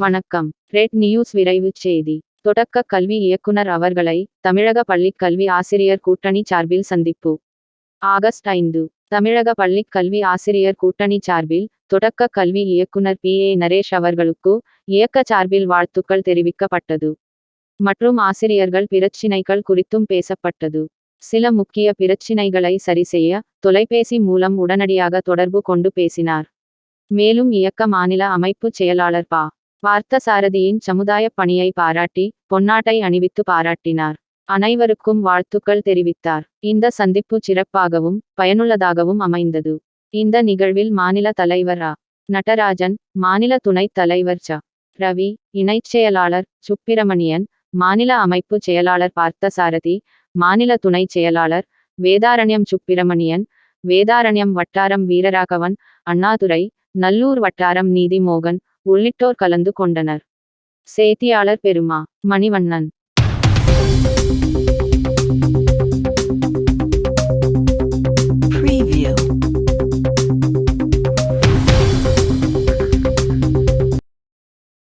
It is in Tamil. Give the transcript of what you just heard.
வணக்கம். ரெட் நியூஸ் விரைவு செய்தி. தொடக்க கல்வி இயக்குனர் அவர்களை தமிழக பள்ளிக் கல்வி ஆசிரியர் கூட்டணி சார்பில் சந்திப்பு. ஆகஸ்ட் ஐந்து. தமிழக பள்ளிக் கல்வி ஆசிரியர் கூட்டணி சார்பில் தொடக்க கல்வி இயக்குனர் பி. ஏ. நரேஷ் அவர்களுக்கு இயக்க சார்பில் வாழ்த்துக்கள் தெரிவிக்கப்பட்டது. மற்றும் ஆசிரியர்கள் பிரச்சினைகள் குறித்தும் பேசப்பட்டது. சில முக்கிய பிரச்சினைகளை சரிசெய்ய தொலைபேசி மூலம் உடனடியாக தொடர்பு கொண்டு பேசினார். மேலும் இயக்க மாநில அமைப்பு செயலாளர் பா. பார்த்தசாரதியின் சமுதாய பணியை பாராட்டி பொன்னாட்டை அணிவித்து பாராட்டினார். அனைவருக்கும் வாழ்த்துக்கள் தெரிவித்தார். இந்த சந்திப்பு சிறப்பாகவும் பயனுள்ளதாகவும் அமைந்தது. இந்த நிகழ்வில் மாநில தலைவர் ஆ. நடராஜன் மாநில துணைத் தலைவர் ச. ரவி இணைச் செயலாளர் சுப்பிரமணியன் மாநில அமைப்பு செயலாளர் பார்த்தசாரதி மாநில துணைச் செயலாளர் வேதாரண்யம் சுப்பிரமணியன் வேதாரண்யம் வட்டாரம் வீரராகவன் அண்ணாதுரை நல்லூர் வட்டாரம் நீதிமோகன் உள்ளிட்டோர் கலந்து கொண்டனர். செய்தியாளர் பெருமா மணிவண்ணன்